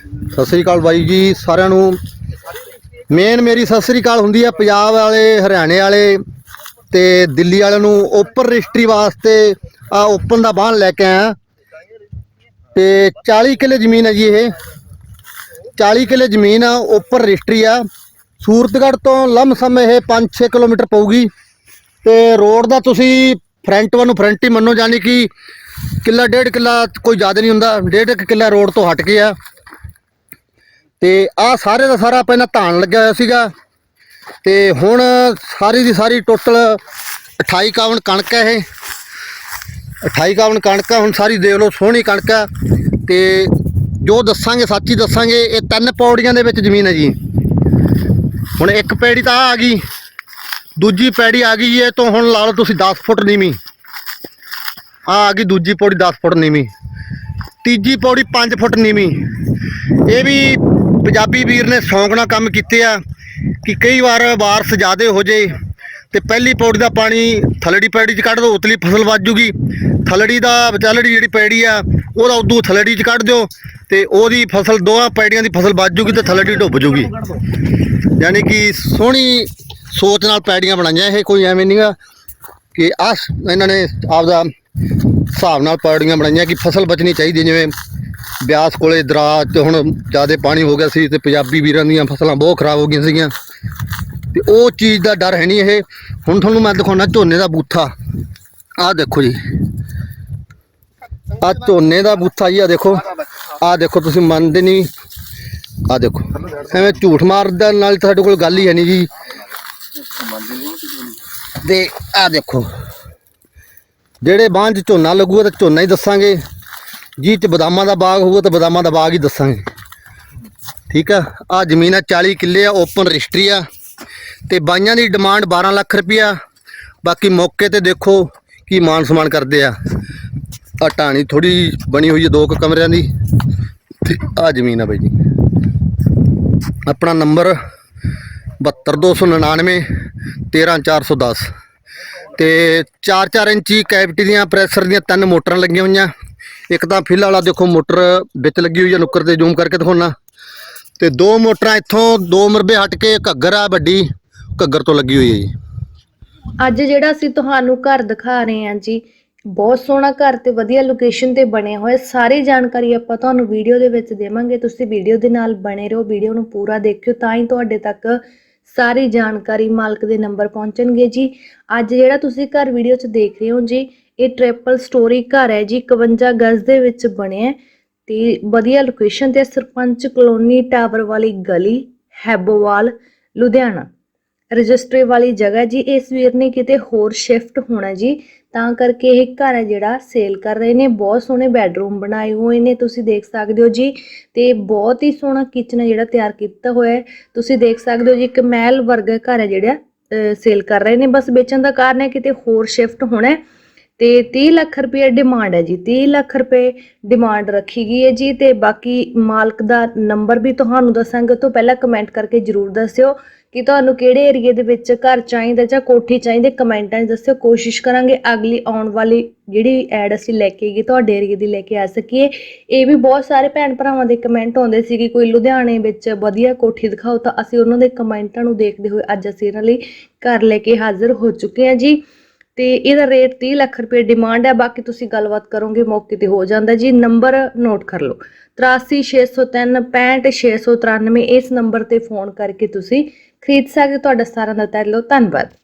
ਸਤਿ ਸ੍ਰੀ ਅਕਾਲ ਬਾਈ ਜੀ, ਸਾਰਿਆਂ ਨੂੰ। ਮੇਨ ਮੇਰੀ ਸਤਿ ਸ੍ਰੀ ਅਕਾਲ ਹੁੰਦੀ ਹੈ ਪੰਜਾਬ ਵਾਲੇ, ਹਰਿਆਣੇ ਵਾਲੇ ਤੇ ਦਿੱਲੀ ਵਾਲਿਆਂ ਨੂੰ ਓਪਨ ਰਜਿਸਟਰੀ ਵਾਸਤੇ ਆ ਓਪਨ ਦਾ ਬਾਹਨ ਲੈ ਕੇ ਆਇਆ। ਤੇ 40 ਕਿੱਲੇ ਜ਼ਮੀਨ ਹੈ ਜੀ ਇਹ। 40 ਕਿੱਲੇ ਜ਼ਮੀਨ ਆ ਓਪਨ ਰਜਿਸਟਰੀ ਆ। ਸੂਰਤਗੜ੍ਹ ਤੋਂ ਲਮਸਮ ਇਹ 5-6 ਕਿਲੋਮੀਟਰ ਪਊਗੀ। ਤੇ ਰੋਡ ਦਾ ਤੁਸੀਂ ਫਰੰਟ ਵੱਲ ਨੂੰ ਫਰੰਟ ਹੀ ਮੰਨੋ ਜਾਣੀ ਕਿ ਕਿੱਲਾ ਡੇਢ ਕਿੱਲਾ ਕੋਈ ਜ਼ਿਆਦਾ ਨਹੀਂ ਹੁੰਦਾ। ਡੇਢ ਕੁ ਕਿੱਲਾ ਰੋਡ ਤੋਂ ਹਟ ਕੇ ਆ। ਤੇ ਆ ਸਾਰੇ ਦਾ ਸਾਰਾ ਪਹਿਲਾਂ ਧਾਨ ਲੱਗਿਆ ਹੋਇਆ ਸੀਗਾ। ਤੇ ਹੁਣ ਸਾਰੀ ਦੀ ਸਾਰੀ ਟੋਟਲ 28 ਕਾਵਨ ਕਣਕ ਹੈ ਇਹ। 28 ਕਾਵਨ ਕਣਕ ਆ, ਹੁਣ ਸਾਰੀ ਦੇਖ ਲਓ, ਸੋਹਣੀ ਕਣਕ ਆ। ਤੇ ਜੋ ਦੱਸਾਂਗੇ, ਸੱਚ ਹੀ ਦੱਸਾਂਗੇ, ਇਹ ਤਿੰਨ ਪੌੜੀਆਂ ਦੇ ਵਿੱਚ ਜ਼ਮੀਨ ਹੈ ਜੀ। ਹੁਣ ਇੱਕ ਪੈੜੀ ਤਾਂ ਆਹ ਆ ਗਈ, ਦੂਜੀ ਪੈੜੀ ਆ ਗਈ ਇਹ ਤੋਂ ਹੁਣ ਲਾ ਲਓ ਤੁਸੀਂ 10 ਫੁੱਟ ਨੀਵੀਂ। ਆ ਆ ਗਈ ਦੂਜੀ ਪੌੜੀ 10 ਫੁੱਟ ਨੀਵੀਂ। ਤੀਜੀ ਪੌੜੀ 5 ਫੁੱਟ ਨੀਵੀਂ। ਇਹ ਵੀ ਪੰਜਾਬੀ ਵੀਰ ਨੇ ਸ਼ੌਂਕ ਨਾਲ ਕੰਮ ਕੀਤੇ ਆ ਕਿ ਕਈ ਵਾਰ ਬਾਰਿਸ਼ ਜ਼ਿਆਦੇ ਹੋ ਜੇ ਤੇ ਪਹਿਲੀ ਪੌੜੀ ਦਾ ਪਾਣੀ ਥਲੜੀ ਪੈੜੀ 'ਚ ਕੱਢ ਦਿਓ ਉਤਲੀ ਫਸਲ ਵੱਜ ਜੂਗੀ। ਥਲੜੀ ਦਾ ਵਿਚਾਲੜੀ ਜਿਹੜੀ ਪੈੜੀ ਆ, ਉਹਦਾ ਉਦੋਂ ਥਲੜੀ 'ਚ ਕੱਢ ਦਿਓ ਤੇ ਉਹਦੀ ਫਸਲ ਦੋਹਾਂ ਪੈੜੀਆਂ ਦੀ ਫਸਲ ਵੱਜ ਜੂਗੀ ਤੇ ਥਲੜੀ ਡੁੱਬ ਜੂਗੀ। ਯਾਨੀ ਕਿ ਸੋਹਣੀ ਸੋਚ ਨਾਲ ਪੈੜੀਆਂ ਬਣਾਈਆਂ, ਇਹ ਕੋਈ ਐਵੇਂ ਨਹੀਂਗਾ ਕਿ ਆ ਇਹਨਾਂ ਨੇ ਆਪਦਾ ਹਿਸਾਬ ਨਾਲ ਪੈੜੀਆਂ ਬਣਾਈਆਂ ਕਿ ਫਸਲ ਬਚਣੀ ਚਾਹੀਦੀ ਜਿਵੇਂ ਬਿਆਸ ਕੋਲੇ ਦਰਾਜ ਤੇ ਹੁਣ ਜਿਆਦੇ ਪਾਣੀ ਹੋ ਗਿਆ ਸੀ ਤੇ ਪੰਜਾਬੀ ਵੀਰਾਂ ਦੀਆਂ ਫਸਲਾਂ ਬਹੁਤ ਖਰਾਬ ਹੋ ਗਈਆਂ ਸੀਗੀਆਂ। ਤੇ ਉਹ ਚੀਜ਼ ਦਾ ਡਰ ਹੈ ਨਹੀਂ ਇਹ। ਹੁਣ ਤੁਹਾਨੂੰ ਮੈਂ ਦਿਖਾਉਣਾ ਝੋਨੇ ਦਾ ਬੂਥਾ। ਆਹ ਦੇਖੋ ਜੀ। ਆਹ ਝੋਨੇ ਦਾ ਬੂਥਾ ਜੀ ਆ ਦੇਖੋ। ਆਹ ਦੇਖੋ, ਤੁਸੀਂ ਮੰਨਦੇ ਨਹੀਂ ਆਹ ਦੇਖੋ। ਐਵੇਂ ਝੂਠ ਮਾਰਦਾ ਨਾਲ ਤੁਹਾਡੇ ਕੋਲ ਗੱਲ ਹੀ ਹੈ ਨਹੀਂ ਜੀ। ਤੇ ਆਹ ਦੇਖੋ। ਜਿਹੜੇ ਬਾਂਝ 'ਚ ਝੋਨਾ ਲੱਗੂਗਾ ਤਾਂ ਝੋਨਾ ਹੀ ਦੱਸਾਂਗੇ। ਜੀ ਚ ਬਦਾਮਾਂ ਦਾ ਬਾਗ ਹੋਊਗਾ ਤਾਂ ਬਦਾਮਾਂ ਦਾ ਬਾਗ ਹੀ ਦੱਸਾਂਗੇ। ਠੀਕ ਆ? ਆ ਜ਼ਮੀਨ ਆ 40 ਕਿੱਲੇ ਆ ਓਪਨ ਰਜਿਸਟਰੀ ਆ। ਤੇ ਬਾਈਆਂ ਦੀ ਡਿਮਾਂਡ 12 ਲੱਖ ਰੁਪਿਆ ਬਾਕੀ ਮੌਕੇ ਤੇ ਦੇਖੋ ਕੀ ਮਾਨ ਸਮਾਨ ਕਰਦੇ ਆ। ਆ ਢਾਣੀ ਥੋੜੀ ਬਣੀ ਹੋਈ ਹੈ ਦੋ ਕੁ ਕਮਰਿਆਂ ਦੀ। ਤੇ ਆ ਜ਼ਮੀਨ ਆ ਬਾਈ ਜੀ। ਆਪਣਾ ਨੰਬਰ 72299 13410 ਤੇ 4-4 ਇੰਚੀ ਕੈਵਿਟੀ ਦੀਆਂ ਪ੍ਰੈਸ਼ਰ ਦੀਆਂ ਤਿੰਨ ਮੋਟਰਾਂ ਲੱਗੀਆਂ ਹੋਈਆਂ। ਇੱਕ ਤਾਂ ਫਿਲ ਵਾਲਾ ਦੇਖੋ ਮੋਟਰ ਵਿੱਚ ਲੱਗੀ ਹੋਈ ਹੈ ਨੁੱਕਰ ਤੇ ਜ਼ੂਮ ਕਰਕੇ ਦਿਖਾਉਣਾ। ਤੇ ਦੋ ਮੋਟਰਾਂ ਇੱਥੋਂ, ਦੋ ਮਰਬੇ ਹਟ ਕੇ ਘੱਗਰ ਆ, ਵੱਡੀ, ਘੱਗਰ ਤੋਂ ਲੱਗੀ ਹੋਈ ਹੈ ਜੀ। ਅੱਜ ਜਿਹੜਾ ਅਸੀਂ ਤੁਹਾਨੂੰ ਘਰ ਦਿਖਾ ਰਹੇ ਹਾਂ ਜੀ, ਬਹੁਤ ਸੋਹਣਾ ਘਰ ਤੇ ਵਧੀਆ ਲੋਕੇਸ਼ਨ ਤੇ ਬਣਿਆ ਹੋਇਆ, ਸਾਰੀ ਜਾਣਕਾਰੀ ਆਪਾਂ ਤੁਹਾਨੂੰ ਵੀਡੀਓ ਦੇ ਵਿੱਚ ਦੇਵਾਂਗੇ। ਤੁਸੀਂ ਵੀਡੀਓ ਦੇ ਨਾਲ ਬਣੇ ਰਹੋ ਵੀਡੀਓ ਨੂੰ ਪੂਰਾ ਦੇਖਿਓ, ਤਾਂ ਹੀ ਤੁਹਾਡੇ ਤੱਕ ਸਾਰੀ ਜਾਣਕਾਰੀ ਮਾਲਕ ਦੇ ਨੰਬਰ ਪਹੁੰਚਣਗੇ ਜੀ। ਅੱਜ ਜਿਹੜਾ ਤੁਸੀਂ ਘਰ ਵੀਡੀਓ 'ਚ ਦੇਖ ਰਹੇ ਹੋ ਜੀ ਇਹ ਟ੍ਰਿਪਲ ਸਟੋਰੀ ਘਰ ਹੈ ਜੀ 51 ਗਜ਼ ਦੇ ਵਿੱਚ ਬਣਿਆ ਤੇ ਵਧੀਆ ਲੋਕੇਸ਼ਨ ਤੇ ਸਰਪੰਚ ਕਲੋਨੀ ਟਾਵਰ ਵਾਲੀ ਗਲੀ, ਹੈਬੋਵਾਲ, ਲੁਧਿਆਣਾ। ਰਜਿਸਟਰੀ ਵਾਲੀ ਜਗ੍ਹਾ ਜੀ, ਇਸ ਵੀਰ ਨੇ ਕਿਤੇ ਹੋਰ ਸ਼ਿਫਟ ਹੋਣਾ ਜੀ, ਤਾਂ ਕਰਕੇ ਇਹ ਘਰ ਹੈ ਜਿਹੜਾ ਸੇਲ ਕਰ ਰਹੇ ਨੇ, ਬਹੁਤ ਸੋਹਣੇ ਬੈੱਡਰੂਮ ਬਣਾਏ ਹੋਏ ਨੇ, ਤੁਸੀਂ ਦੇਖ ਸਕਦੇ ਹੋ ਜੀ, ਤੇ ਬਹੁਤ ਹੀ ਸੋਹਣਾ ਕਿਚਨ ਜਿਹੜਾ ਤਿਆਰ ਕੀਤਾ ਹੋਇਆ ਹੈ। ਤੁਸੀਂ ਦੇਖ ਸਕਦੇ ਹੋ ਜੀ, ਇੱਕ ਮਹਿਲ ਵਰਗਾ ਘਰ ਹੈ ਜਿਹੜਾ ਸੇਲ ਕਰ ਰਹੇ ਨੇ, ਬਸ ਵੇਚਣ ਦਾ ਕਾਰਨ ਹੈ ਕਿਤੇ ਹੋਰ ਸ਼ਿਫਟ ਹੋਣਾ ਹੈ। ਤੇ 30 ਲੱਖ ਰੁਪਏ ਡਿਮਾਂਡ ਹੈ ਜੀ 30 ਲੱਖ ਰੁਪਏ ਡਿਮਾਂਡ ਰੱਖੀ ਗਈ ਹੈ ਜੀ ਤੇ ਬਾਕੀ ਮਾਲਕ ਦਾ ਨੰਬਰ ਵੀ ਤੁਹਾਨੂੰ ਦੱਸਾਂਗੇ, ਉਹ ਤੋਂ ਪਹਿਲਾਂ ਕਮੈਂਟ ਕਰਕੇ ਜਰੂਰ ਦੱਸਿਓ ਕਿ ਤੁਹਾਨੂੰ ਕਿਹੜੇ ਏਰੀਏ ਦੇ ਵਿੱਚ ਘਰ ਚਾਹੀਦਾ ਜਾਂ ਕੋਠੀ ਚਾਹੀਦੀ ਕਮੈਂਟਾਂ 'ਚ ਦੱਸਿਓ, ਕੋਸ਼ਿਸ਼ ਕਰਾਂਗੇ ਅਗਲੀ ਆਉਣ ਵਾਲੀ ਜਿਹੜੀ ਐਡ ਅਸੀਂ ਲੈ ਕੇ ਗਏ ਤੁਹਾਡੇ ਏਰੀਏ ਦੀ ਲੈ ਕੇ ਆ ਸਕੀਏ। ਇਹ ਵੀ ਬਹੁਤ ਸਾਰੇ ਭੈਣ ਭਰਾਵਾਂ ਦੇ ਕਮੈਂਟ ਆਉਂਦੇ ਸੀ ਕਿ ਕੋਈ ਲੁਧਿਆਣੇ ਵਿੱਚ ਵਧੀਆ ਕੋਠੀ ਦਿਖਾਓ ਤਾਂ ਅਸੀਂ ਉਹਨਾਂ ਦੇ ਕਮੈਂਟਾਂ ਨੂੰ ਦੇਖਦੇ ਹੋਏ ਅੱਜ ਅਸੀਂ ਇਹਨਾਂ ਲਈ ਘਰ ਲੈ ਕੇ ਹਾਜ਼ਰ ਹੋ ਚੁੱਕੇ ਹਾਂ ਜੀ। ਤੇ ਇਹਦਾ ਰੇਟ 30 ਲੱਖ ਰੁਪਏ ਡਿਮਾਂਡ ਹੈ, ਬਾਕੀ ਤੁਸੀਂ ਗੱਲਬਾਤ ਕਰੋਗੇ, ਮੌਕੇ ਤੇ ਹੋ ਜਾਂਦਾ ਜੀ। ਨੰਬਰ ਨੋਟ ਕਰ ਲਓ। 83603 65693 ਇਸ ਨੰਬਰ ਤੇ ਫੋਨ ਕਰਕੇ ਤੁਸੀਂ ਖਰੀਦ ਸਕਦੇ ਹੋ। ਤੁਹਾਡਾ ਸਾਰਿਆਂ ਦਾ ਤਹਿ ਦਿਲੋਂ ਧੰਨਵਾਦ।